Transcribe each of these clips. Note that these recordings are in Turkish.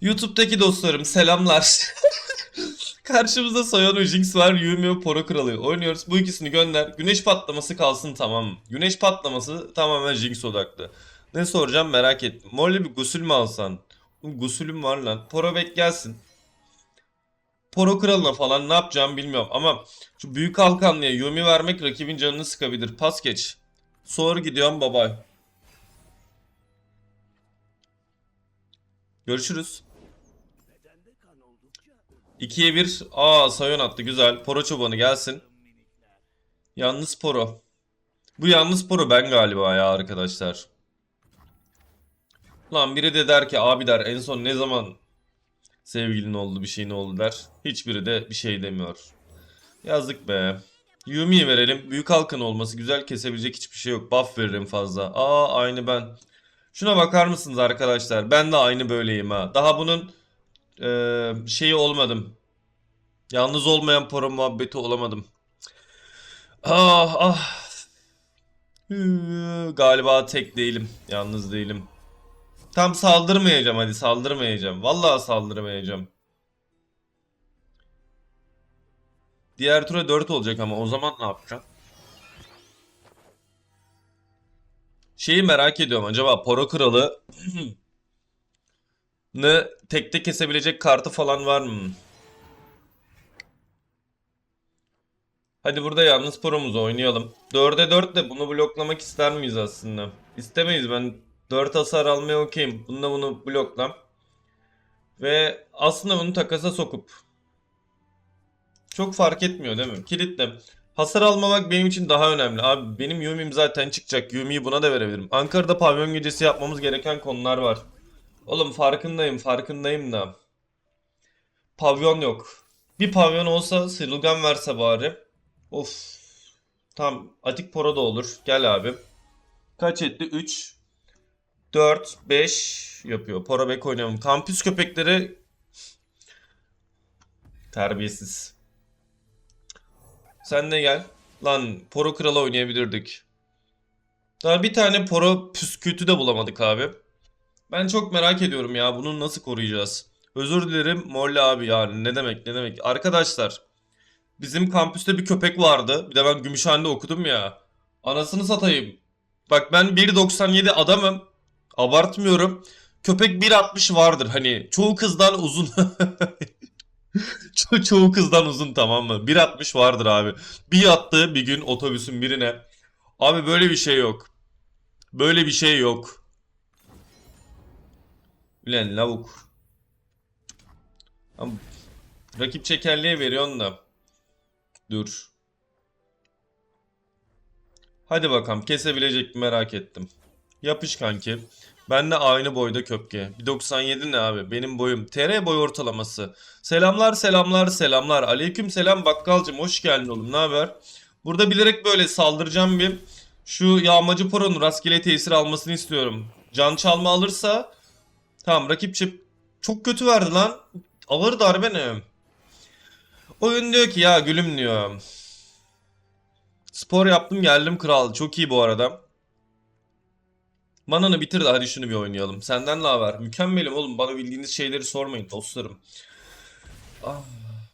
YouTube'daki dostlarım selamlar. Karşımızda Soyan Jinx var, Yumi Poro Kralı. Oynuyoruz. Bu ikisini gönder. Güneş patlaması kalsın tamam. Güneş patlaması tamamen Jinx odaklı. Ne soracağım merak ettim. Morley bir gusül mü alsan? Gusülüm var lan. Poro bek gelsin. Poro kralına falan ne yapacağım bilmiyorum ama şu büyük halkanlıya Yumi vermek rakibin canını sıkabilir. Pas geç. Sonra gidiyorum babay. Görüşürüz. 2'ye 1. Aa Sayon attı güzel. Poro çobanı gelsin. Yalnız Poro. Bu yalnız Poro ben galiba ya arkadaşlar. Lan biri de der ki abi der en son ne zaman sevgilin oldu bir şeyin oldu der. Hiçbiri de bir şey demiyor. Yazık be. Yumi'yi verelim. Büyük halkın olması güzel kesebilecek hiçbir şey yok. Buff veririm fazla. Aa aynı ben. Şuna bakar mısınız arkadaşlar? Ben de aynı böyleyim ha. Daha bunun eee, şeyi olmadım. Yalnız olmayan poro muhabbeti olamadım. Ah ah. Galiba tek değilim. Yalnız değilim. Tam saldırmayacağım hadi saldırmayacağım. Vallahi saldırmayacağım. Diğer tura 4 olacak ama o zaman ne yapacağım? Şeyi merak ediyorum acaba Poro Kralı ne tekte kesebilecek kartı falan var mı? Hadi burada yalnız Poro'muzu oynayalım. 4'e 4 de bunu bloklamak ister miyiz aslında? İstemeyiz ben 4 hasar almaya okeyim. Bununla bunu bloklam. Ve aslında bunu takasa sokup çok fark etmiyor değil mi? Kilitle. Hasar almamak benim için daha önemli. Abi benim Yumi'm zaten çıkacak. Yumi'yi buna da verebilirim. Ankara'da pavyon gecesi yapmamız gereken konular var. Oğlum farkındayım farkındayım da. Pavyon yok. Bir pavyon olsa Sırılgan verse bari. Of. Tam Atik Poro da olur. Gel abi. Kaç etti? 3 4 5 yapıyor. Poro bek oynayalım. Kampüs köpekleri terbiyesiz. Sen de gel. Lan Poro Kralı oynayabilirdik. Daha bir tane Poro püskürtü de bulamadık abi. Ben çok merak ediyorum ya bunu nasıl koruyacağız? Özür dilerim Morli abi yani ne demek ne demek. Arkadaşlar bizim kampüste bir köpek vardı. Bir de ben Gümüşhane'de okudum ya. Anasını satayım. Bak ben 1.97 adamım. Abartmıyorum. Köpek 1.60 vardır. Hani çoğu kızdan uzun. Ço- çoğu kızdan uzun tamam mı? 1.60 vardır abi. Bir yattı bir gün otobüsün birine. Abi böyle bir şey yok. Böyle bir şey yok. Ulan lavuk. Ama rakip çekerliğe veriyorsun da. Dur. Hadi bakalım kesebilecek mi merak ettim. Yapış kanki. Ben de aynı boyda köpke. 1.97 ne abi? Benim boyum. TR boy ortalaması. Selamlar selamlar selamlar. Aleyküm selam bakkalcım. Hoş geldin oğlum. Ne haber? Burada bilerek böyle saldıracağım bir. Şu yağmacı poronun rastgele tesir almasını istiyorum. Can çalma alırsa Tamam rakip çip çok kötü verdi lan. Ağır darbe ne? Oyun diyor ki ya gülüm diyor. Spor yaptım geldim kral. Çok iyi bu arada. Mananı bitir de hadi şunu bir oynayalım. Senden ne haber? Mükemmelim oğlum. Bana bildiğiniz şeyleri sormayın dostlarım. Ah,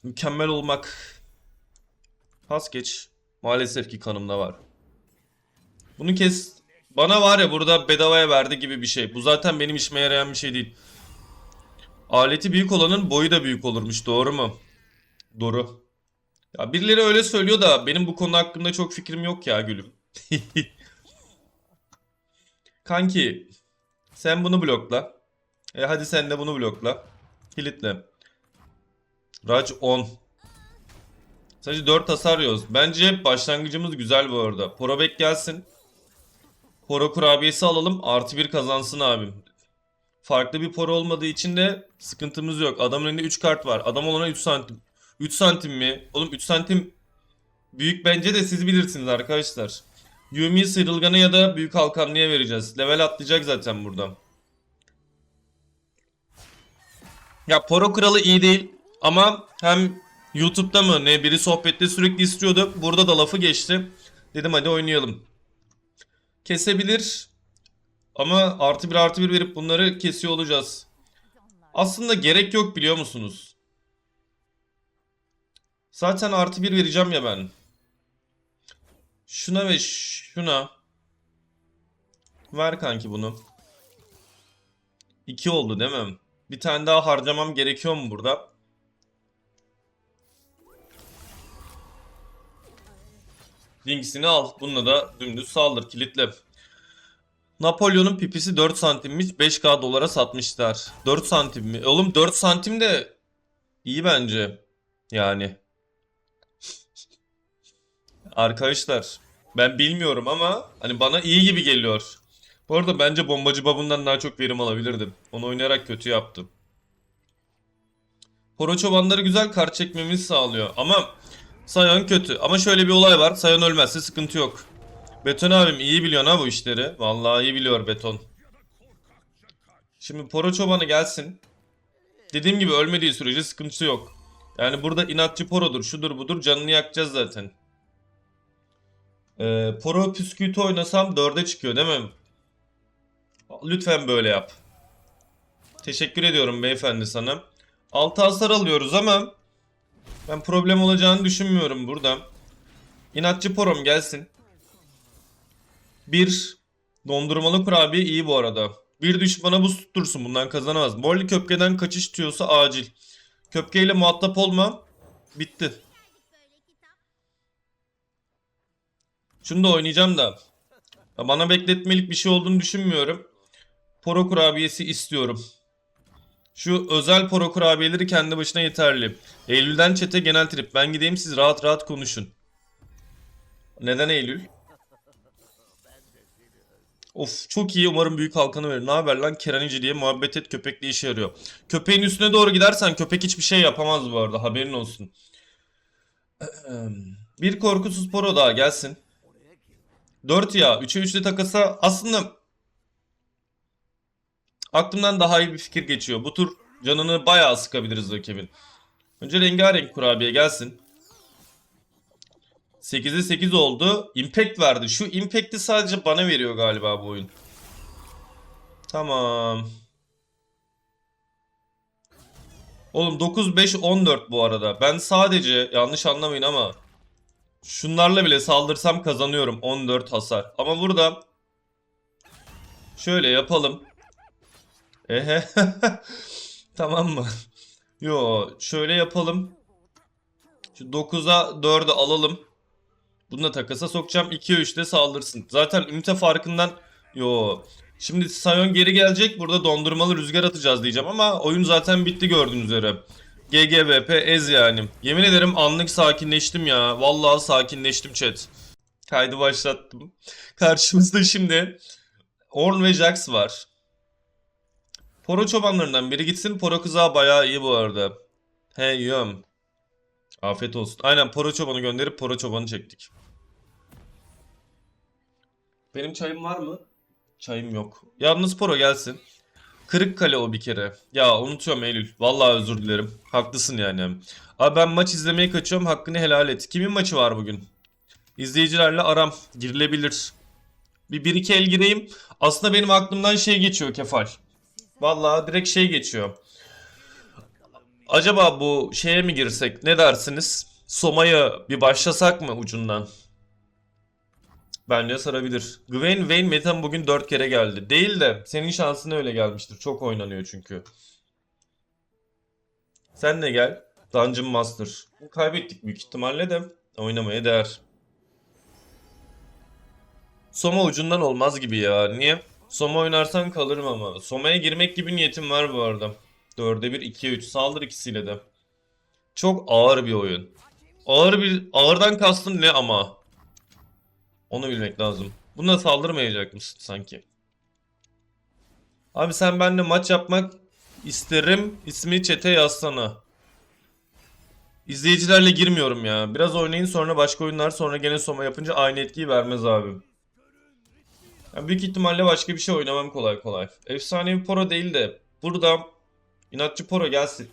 mükemmel olmak. Pas geç. Maalesef ki kanımda var. Bunu kes. Bana var ya burada bedavaya verdi gibi bir şey. Bu zaten benim işime yarayan bir şey değil. Aleti büyük olanın boyu da büyük olurmuş. Doğru mu? Doğru. Ya birileri öyle söylüyor da benim bu konu hakkında çok fikrim yok ya gülüm. Kanki sen bunu blokla. E hadi sen de bunu blokla. Kilitle. Raj 10. Sadece 4 hasar yiyoruz. Bence başlangıcımız güzel bu arada. Porobek gelsin. Poro kurabiyesi alalım. Artı bir kazansın abim. Farklı bir poro olmadığı için de sıkıntımız yok. Adamın elinde 3 kart var. Adam olana 3 santim. 3 santim mi? Oğlum 3 santim büyük bence de siz bilirsiniz arkadaşlar. Yumi sıyrılganı ya da büyük halkanlıya vereceğiz. Level atlayacak zaten burada. Ya Poro Kralı iyi değil ama hem YouTube'da mı ne biri sohbette sürekli istiyordu. Burada da lafı geçti. Dedim hadi oynayalım. Kesebilir ama artı bir artı bir verip bunları kesiyor olacağız. Aslında gerek yok biliyor musunuz? Zaten artı bir vereceğim ya ben. Şuna ve şuna. Ver kanki bunu. 2 oldu değil mi? Bir tane daha harcamam gerekiyor mu burada? Linksini al. Bununla da dümdüz saldır. Kilitle. Napolyon'un pipisi 4 santimmiş. 5k dolara satmışlar. 4 santim mi? Oğlum 4 santim de iyi bence. Yani. Arkadaşlar ben bilmiyorum ama hani bana iyi gibi geliyor. Bu arada bence bombacı babundan daha çok verim alabilirdim. Onu oynayarak kötü yaptım. Horo çobanları güzel kart çekmemizi sağlıyor ama Sayan kötü. Ama şöyle bir olay var. Sayan ölmezse sıkıntı yok. Beton abim iyi biliyor ha bu işleri. Vallahi iyi biliyor beton. Şimdi Poro çobanı gelsin. Dediğim gibi ölmediği sürece sıkıntısı yok. Yani burada inatçı Poro'dur, şudur budur canını yakacağız zaten. Ee, Poro püsküvütü oynasam 4'e çıkıyor değil mi? Lütfen böyle yap. Teşekkür ediyorum beyefendi sana. 6 hasar alıyoruz ama ben problem olacağını düşünmüyorum burada. İnatçı Porom gelsin. Bir dondurmalı kurabiye iyi bu arada. Bir düşmana buz tuttursun bundan kazanamaz. Morli köpkeden kaçış istiyorsa acil. Köpkeyle muhatap olma. Bitti. Şunu da oynayacağım da. Bana bekletmelik bir şey olduğunu düşünmüyorum. Poro kurabiyesi istiyorum. Şu özel poro kurabiyeleri kendi başına yeterli. Eylül'den çete genel trip. Ben gideyim siz rahat rahat konuşun. Neden Eylül? Of çok iyi umarım büyük halkanı verir. Ne haber lan Keranici diye muhabbet et köpekle işe yarıyor. Köpeğin üstüne doğru gidersen köpek hiçbir şey yapamaz bu arada haberin olsun. Bir korkusuz poro daha gelsin. 4 ya 3'e 3'lü takasa aslında aklımdan daha iyi bir fikir geçiyor. Bu tur canını bayağı sıkabiliriz rakibin. Önce rengarenk kurabiye gelsin. 8'e 8 oldu. Impact verdi. Şu Impact'i sadece bana veriyor galiba bu oyun. Tamam. Oğlum 9 5 14 bu arada. Ben sadece yanlış anlamayın ama şunlarla bile saldırsam kazanıyorum 14 hasar. Ama burada şöyle yapalım. Ehe. tamam mı? Yo şöyle yapalım. Şu 9'a 4'ü alalım. Bunu da takasa sokacağım. 2'ye 3'te saldırsın. Zaten ünite farkından yo. Şimdi Sion geri gelecek. Burada dondurmalı rüzgar atacağız diyeceğim ama oyun zaten bitti gördüğünüz üzere. GGVP ez yani. Yemin ederim anlık sakinleştim ya. Vallahi sakinleştim chat. Kaydı başlattım. Karşımızda şimdi Orn ve Jax var. Poro çobanlarından biri gitsin. Poro kızağı bayağı iyi bu arada. He yiyorum. Afiyet olsun. Aynen poro çobanı gönderip poro çobanı çektik. Benim çayım var mı? Çayım yok. Yalnız poro gelsin. Kırıkkale o bir kere. Ya unutuyorum Eylül. Vallahi özür dilerim. Haklısın yani. Abi ben maç izlemeye kaçıyorum. Hakkını helal et. Kimin maçı var bugün? İzleyicilerle aram. Girilebilir. Bir, bir iki el gireyim. Aslında benim aklımdan şey geçiyor Kefal. Vallahi direkt şey geçiyor. Acaba bu şeye mi girsek? Ne dersiniz? Soma'ya bir başlasak mı ucundan? Bence sarabilir. Gwen Wayne Metan bugün 4 kere geldi. Değil de senin şansına öyle gelmiştir. Çok oynanıyor çünkü. Sen de gel. Dungeon Master. Kaybettik büyük ihtimalle de oynamaya değer. Soma ucundan olmaz gibi ya. Niye? Soma oynarsan kalırım ama. Soma'ya girmek gibi niyetim var bu arada. 4'e 1, 2'ye 3. Saldır ikisiyle de. Çok ağır bir oyun. Ağır bir... Ağırdan kastın ne ama? Onu bilmek lazım. Buna saldırmayacak mısın sanki? Abi sen benimle maç yapmak isterim. İsmi çete yazsana. İzleyicilerle girmiyorum ya. Biraz oynayın sonra başka oyunlar sonra gene soma yapınca aynı etkiyi vermez abi. Ya büyük ihtimalle başka bir şey oynamam kolay kolay. Efsanevi Poro değil de burada inatçı Poro gelsin.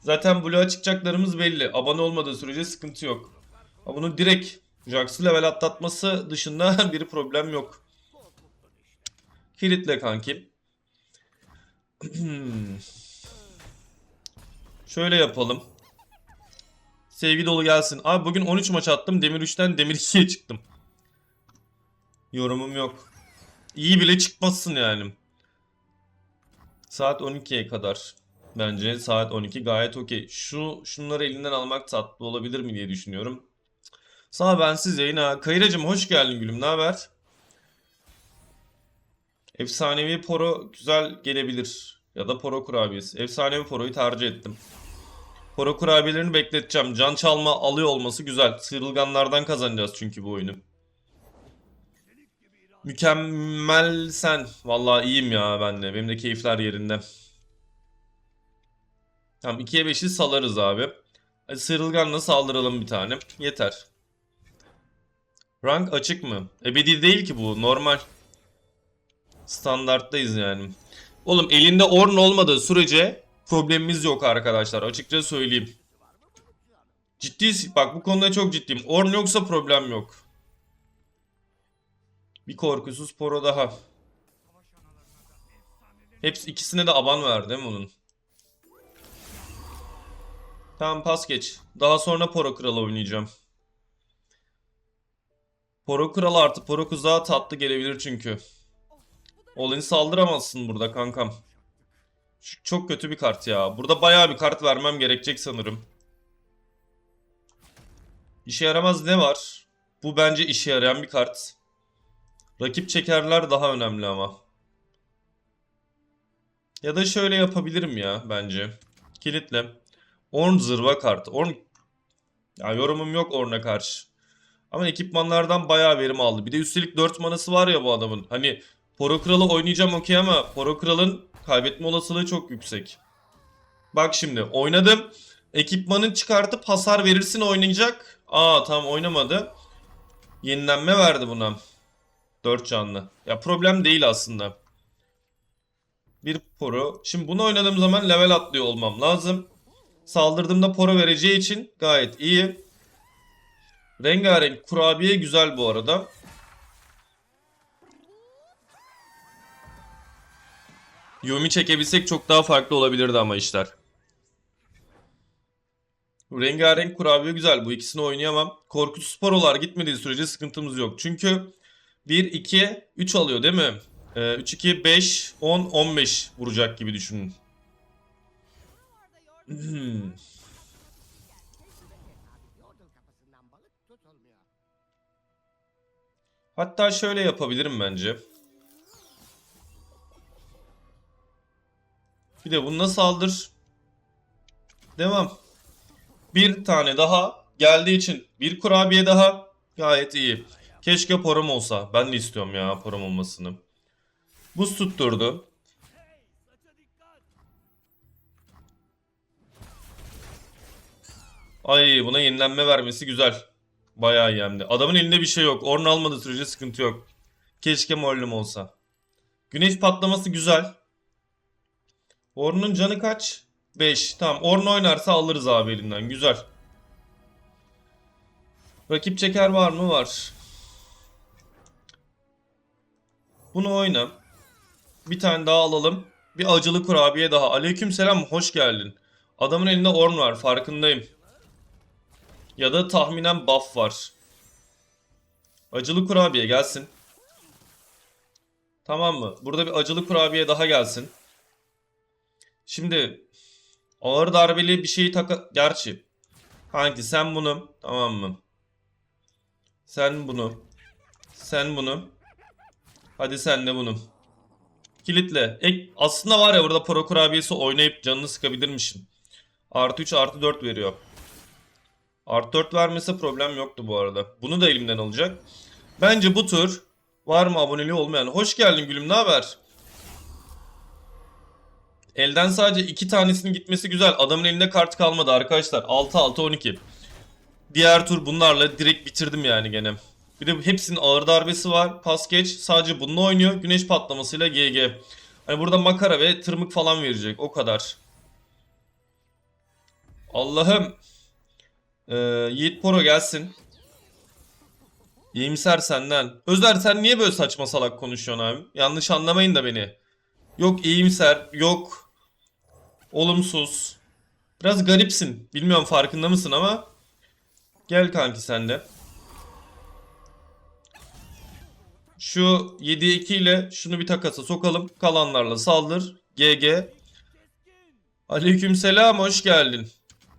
Zaten Blue'a çıkacaklarımız belli. Abone olmadığı sürece sıkıntı yok. Ama bunu direkt Jax'ı level atlatması dışında bir problem yok. Kilitle kankim. Şöyle yapalım. Sevgi dolu gelsin. Abi bugün 13 maç attım. Demir 3'ten Demir 2'ye çıktım. Yorumum yok. İyi bile çıkmazsın yani. Saat 12'ye kadar. Bence saat 12 gayet okey. Şu şunları elinden almak tatlı olabilir mi diye düşünüyorum. Sağ bensiz yayına. Kayıracım hoş geldin gülüm. Ne haber? Efsanevi poro güzel gelebilir. Ya da poro kurabiyesi. Efsanevi poroyu tercih ettim. Poro kurabiyelerini bekleteceğim. Can çalma alıyor olması güzel. Sıyrılganlardan kazanacağız çünkü bu oyunu. Mükemmel sen. Vallahi iyiyim ya ben de. Benim de keyifler yerinde. Tamam 2'ye 5'i salarız abi. Hadi sıyrılganla saldıralım bir tane. Yeter. Rank açık mı? Ebedi değil ki bu. Normal. Standarttayız yani. Oğlum elinde Ornn olmadığı sürece problemimiz yok arkadaşlar. Açıkça söyleyeyim. Ciddi bak bu konuda çok ciddiyim. Ornn yoksa problem yok. Bir korkusuz poro daha. Hepsi ikisine de aban verdi değil mi onun? Tamam pas geç. Daha sonra poro kralı oynayacağım. Poro kral artı poro kuzağı tatlı gelebilir çünkü. Olin saldıramazsın burada kankam. Şu çok kötü bir kart ya. Burada bayağı bir kart vermem gerekecek sanırım. İşe yaramaz ne var? Bu bence işe yarayan bir kart. Rakip çekerler daha önemli ama. Ya da şöyle yapabilirim ya bence. Kilitle. Orn zırva kartı. Orn... Ya yorumum yok Orn'a karşı. Ama ekipmanlardan bayağı verim aldı. Bir de üstelik 4 manası var ya bu adamın. Hani Poro Kral'ı oynayacağım okey ama Poro Kral'ın kaybetme olasılığı çok yüksek. Bak şimdi oynadım. Ekipmanın çıkartıp hasar verirsin oynayacak. Aa tam oynamadı. Yenilenme verdi buna. 4 canlı. Ya problem değil aslında. Bir poro. Şimdi bunu oynadığım zaman level atlıyor olmam lazım. Saldırdığımda poro vereceği için gayet iyi. Rengarenk kurabiye güzel bu arada. Yumi çekebilsek çok daha farklı olabilirdi ama işler. Rengarenk kurabiye güzel. Bu ikisini oynayamam. Korkusuz parolar gitmediği sürece sıkıntımız yok. Çünkü 1, 2, 3 alıyor değil mi? Ee, 3, 2, 5, 10, 15 vuracak gibi düşünün. Hmm. Hatta şöyle yapabilirim bence. Bir de bununla saldır. Devam. Bir tane daha geldiği için bir kurabiye daha gayet iyi. Keşke porum olsa. Ben de istiyorum ya porum olmasını. Buz tutturdu. Ay buna yenilenme vermesi güzel. Bayağı iyi hem. Adamın elinde bir şey yok. Orn almadığı sürece sıkıntı yok. Keşke mollüm olsa. Güneş patlaması güzel. Orn'un canı kaç? 5. Tamam. Orn oynarsa alırız abi elinden. Güzel. Rakip çeker var mı? Var. Bunu oyna. Bir tane daha alalım. Bir acılı kurabiye daha. Aleykümselam hoş geldin. Adamın elinde Orn var farkındayım. Ya da tahminen buff var. Acılı kurabiye gelsin. Tamam mı? Burada bir acılı kurabiye daha gelsin. Şimdi ağır darbeli bir şeyi taka... Gerçi. Kanki sen bunu. Tamam mı? Sen bunu. Sen bunu. Hadi sen de bunu. Kilitle. Ek, aslında var ya burada pro kurabiyesi oynayıp canını sıkabilirmişim. Artı 3 artı 4 veriyor. Artı 4 vermese problem yoktu bu arada. Bunu da elimden alacak. Bence bu tur var mı aboneliği olmayan? Hoş geldin gülüm ne haber? Elden sadece iki tanesinin gitmesi güzel. Adamın elinde kart kalmadı arkadaşlar. 6-6-12. Diğer tur bunlarla direkt bitirdim yani gene. Bir de hepsinin ağır darbesi var. Pas geç. Sadece bununla oynuyor. Güneş patlamasıyla GG. Hani burada makara ve tırmık falan verecek. O kadar. Allah'ım. Ee, Yiğit Poro gelsin. İyimser senden. Özer sen niye böyle saçma salak konuşuyorsun abi? Yanlış anlamayın da beni. Yok iyimser, yok olumsuz. Biraz garipsin. Bilmiyorum farkında mısın ama. Gel kanki sen de. Şu 7'ye 2 ile şunu bir takasa sokalım. Kalanlarla saldır. GG. Aleykümselam hoş geldin.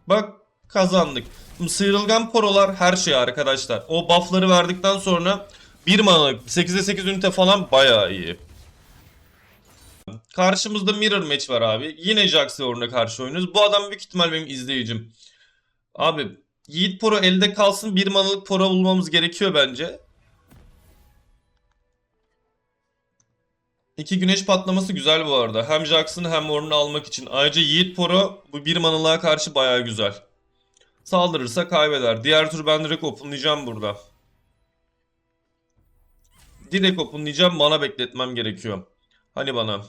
Bak kazandık. Şimdi Sıyrılgan porolar her şey arkadaşlar. O buffları verdikten sonra 1 mana 8'e 8 ünite falan bayağı iyi. Karşımızda Mirror Match var abi. Yine Jax Ornn'a karşı oynuyoruz. Bu adam büyük ihtimal benim izleyicim. Abi Yiğit Poro elde kalsın. Bir manalık Poro bulmamız gerekiyor bence. İki güneş patlaması güzel bu arada. Hem Jax'ını hem Ornn'u almak için. Ayrıca Yiğit Poro bu bir manalığa karşı bayağı güzel. Saldırırsa kaybeder. Diğer tur ben direkt openlayacağım burada. Direkt openlayacağım. Mana bekletmem gerekiyor. Hani bana.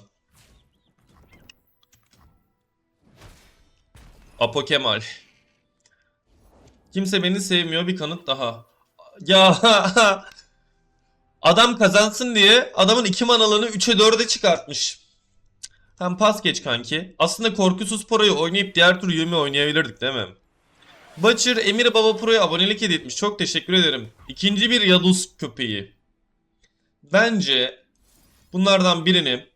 Apo Kemal. Kimse beni sevmiyor bir kanıt daha. Ya adam kazansın diye adamın iki manalığını 3'e 4'e çıkartmış. Hem pas geç kanki. Aslında Korkusuz Pro'yu oynayıp diğer tur Yumi oynayabilirdik değil mi? Butcher Emir Baba Pro'ya abonelik hediye. Çok teşekkür ederim. İkinci bir Yadus köpeği. Bence bunlardan birini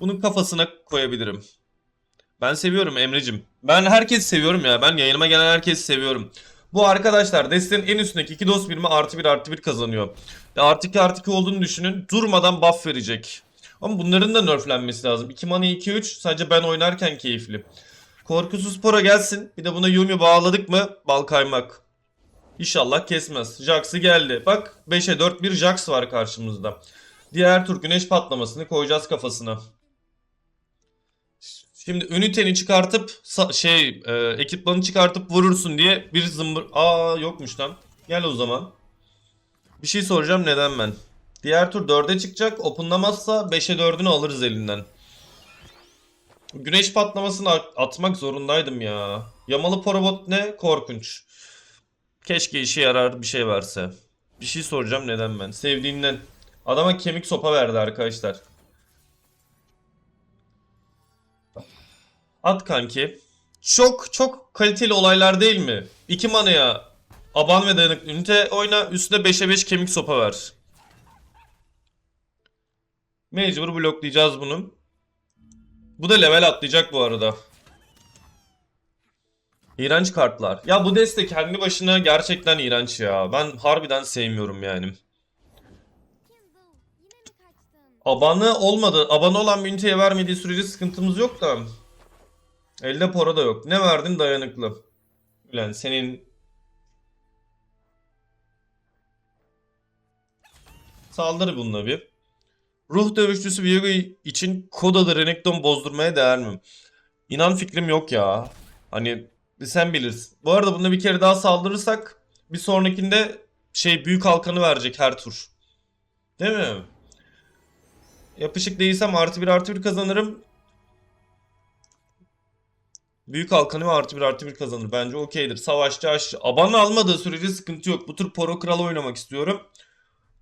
bunun kafasına koyabilirim. Ben seviyorum Emre'cim. Ben herkesi seviyorum ya. Ben yayınıma gelen herkesi seviyorum. Bu arkadaşlar destenin en üstündeki iki dost birimi artı bir artı bir kazanıyor. Artı iki artı iki olduğunu düşünün. Durmadan buff verecek. Ama bunların da nerflenmesi lazım. 2 mana 2 3 sadece ben oynarken keyifli. Korkusuz Pora gelsin. Bir de buna Yumi bağladık mı bal kaymak. İnşallah kesmez. Jax'ı geldi. Bak 5'e 4 bir Jax var karşımızda. Diğer tur güneş patlamasını koyacağız kafasına. Şimdi üniteni çıkartıp şey e, ekipmanı çıkartıp vurursun diye bir zımbır... Aa yokmuş lan. Gel o zaman. Bir şey soracağım neden ben? Diğer tur 4'e çıkacak. Openlamazsa 5'e 4'ünü alırız elinden. Güneş patlamasını at- atmak zorundaydım ya. Yamalı porobot ne? Korkunç. Keşke işe yarar bir şey verse. Bir şey soracağım neden ben? Sevdiğimden. Adama kemik sopa verdi arkadaşlar. At kanki. Çok çok kaliteli olaylar değil mi? 2 manaya aban ve dayanıklı ünite oyna üstüne 5'e 5 kemik sopa ver. Mecbur bloklayacağız bunu. Bu da level atlayacak bu arada. İğrenç kartlar. Ya bu deste kendi başına gerçekten iğrenç ya. Ben harbiden sevmiyorum yani. Abanı olmadı. Abanı olan bir üniteye vermediği sürece sıkıntımız yok da. Elde para da yok. Ne verdin dayanıklı. Ulan senin... Saldır bununla bir. Ruh dövüşçüsü Viego için kod adı Renekton bozdurmaya değer mi? İnan fikrim yok ya. Hani sen bilirsin. Bu arada bunda bir kere daha saldırırsak bir sonrakinde şey büyük halkanı verecek her tur. Değil mi? Yapışık değilsem artı bir artı bir kazanırım. Büyük halkanı ve artı bir artı bir kazanır. Bence okeydir. Savaşçı aşçı. Abanı almadığı sürece sıkıntı yok. Bu tur Poro Kralı oynamak istiyorum.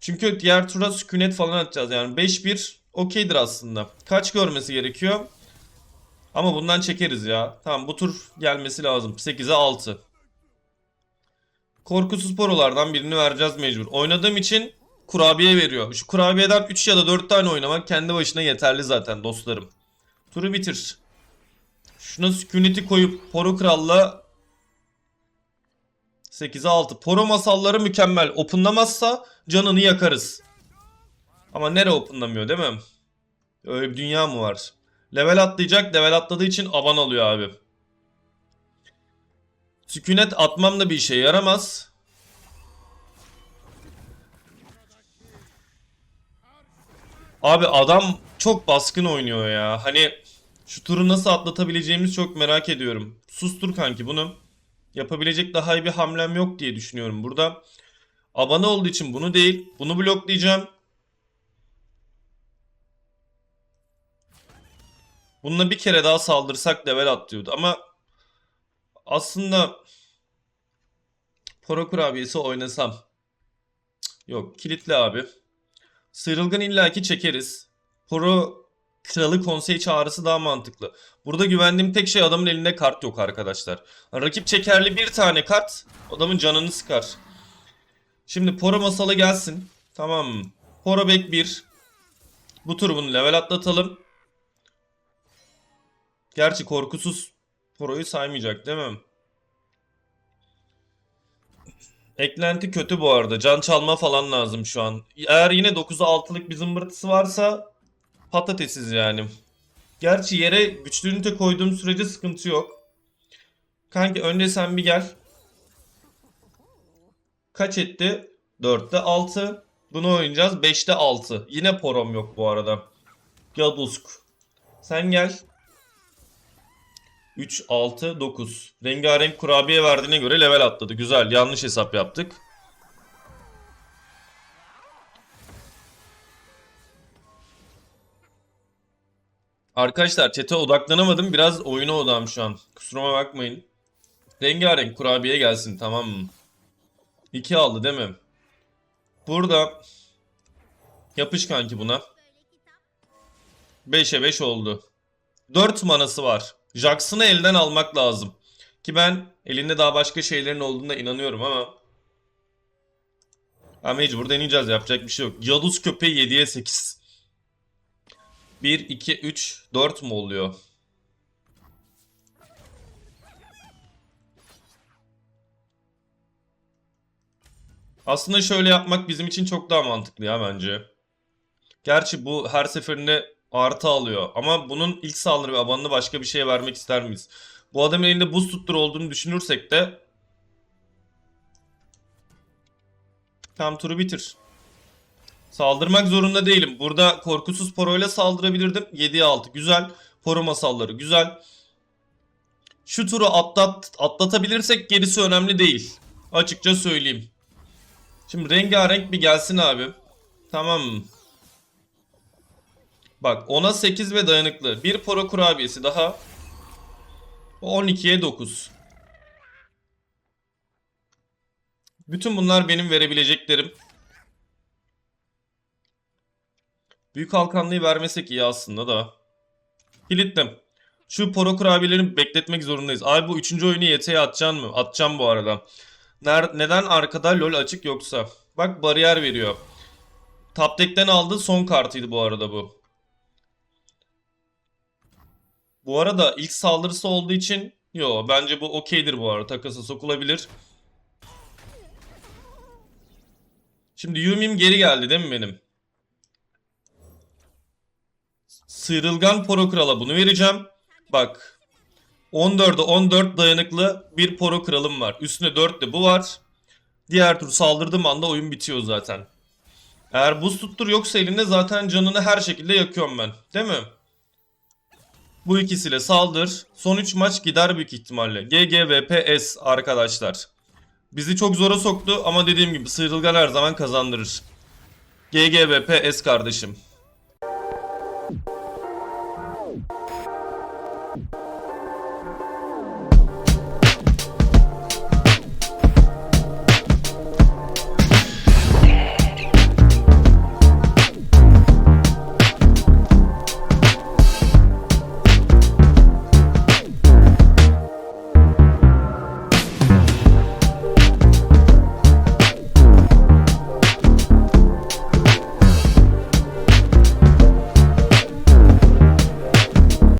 Çünkü diğer tura sükunet falan atacağız. Yani 5-1 okeydir aslında. Kaç görmesi gerekiyor? Ama bundan çekeriz ya. Tamam bu tur gelmesi lazım. 8'e 6. Korkusuz porolardan birini vereceğiz mecbur. Oynadığım için kurabiye veriyor. Şu kurabiyeden 3 ya da 4 tane oynamak kendi başına yeterli zaten dostlarım. Turu bitir. Şuna sükuneti koyup Poro Kral'la 8'e 6. Poro masalları mükemmel. Openlamazsa canını yakarız. Ama nere openlamıyor değil mi? Öyle bir dünya mı var? Level atlayacak. Level atladığı için aban alıyor abi. Sükunet atmam da bir işe yaramaz. Abi adam çok baskın oynuyor ya. Hani şu turu nasıl atlatabileceğimizi çok merak ediyorum. Sustur kanki bunu. Yapabilecek daha iyi bir hamlem yok diye düşünüyorum burada. Abone olduğu için bunu değil, bunu bloklayacağım. Bununla bir kere daha saldırsak level atlıyordu ama aslında Poro kurabiyesi oynasam. Yok kilitli abi. Sıyrılgan illaki çekeriz. Poro kralı konsey çağrısı daha mantıklı. Burada güvendiğim tek şey adamın elinde kart yok arkadaşlar. Rakip çekerli bir tane kart adamın canını sıkar. Şimdi Poro masalı gelsin. Tamam mı? Poro bek 1. Bu tur bunu level atlatalım. Gerçi korkusuz Poro'yu saymayacak değil mi? Eklenti kötü bu arada. Can çalma falan lazım şu an. Eğer yine 9'a 6'lık bir zımbırtısı varsa patatesiz yani. Gerçi yere güçlü ünite koyduğum sürece sıkıntı yok. Kanki önce sen bir gel. Kaç etti? 4'te 6. Bunu oynayacağız. 5'te 6. Yine porom yok bu arada. Yadusk. Sen gel. 3, 6, 9. Rengarenk kurabiye verdiğine göre level atladı. Güzel. Yanlış hesap yaptık. Arkadaşlar chat'e odaklanamadım. Biraz oyuna odağım şu an. Kusuruma bakmayın. Rengarenk kurabiye gelsin tamam mı? 2 aldı değil mi? Burada yapış kanki buna. 5'e 5 oldu. 4 manası var. Jackson'ı elden almak lazım. Ki ben elinde daha başka şeylerin olduğuna inanıyorum ama Ha mecbur deneyeceğiz yapacak bir şey yok. Yaluz köpeği 7'ye 8. 1, 2, 3, 4 mu oluyor? Aslında şöyle yapmak bizim için çok daha mantıklı ya bence. Gerçi bu her seferinde artı alıyor. Ama bunun ilk saldırı ve abanını başka bir şeye vermek ister miyiz? Bu adamın elinde buz tuttur olduğunu düşünürsek de tam turu bitir. Saldırmak zorunda değilim. Burada korkusuz poroyla saldırabilirdim. 7'ye 6 güzel. Poro masalları güzel. Şu turu atlat, atlatabilirsek gerisi önemli değil. Açıkça söyleyeyim. Şimdi rengarenk bir gelsin abi. Tamam? Bak 10'a 8 ve dayanıklı. Bir poro kurabiyesi daha. 12'ye 9. Bütün bunlar benim verebileceklerim. Büyük halkanlıyı vermesek iyi aslında da. Kilitlim. Şu poro kurabiyelerini bekletmek zorundayız. Abi bu üçüncü oyunu YT'ye atacaksın mı? Atacağım bu arada. Ner- neden arkada lol açık yoksa? Bak bariyer veriyor. Top deck'ten aldığı son kartıydı bu arada bu. Bu arada ilk saldırısı olduğu için yo bence bu okeydir bu arada. Takasa sokulabilir. Şimdi Yumi'm geri geldi değil mi benim? Sıyrılgan Poro Kral'a bunu vereceğim. Bak. 14'e 14 dayanıklı bir Poro Kral'ım var. Üstüne 4 de bu var. Diğer tur saldırdığım anda oyun bitiyor zaten. Eğer buz tuttur yoksa elinde zaten canını her şekilde yakıyorum ben. Değil mi? Bu ikisiyle saldır. Son 3 maç gider büyük ihtimalle. GGVPS arkadaşlar. Bizi çok zora soktu ama dediğim gibi sıyrılgan her zaman kazandırır. GGVPS kardeşim.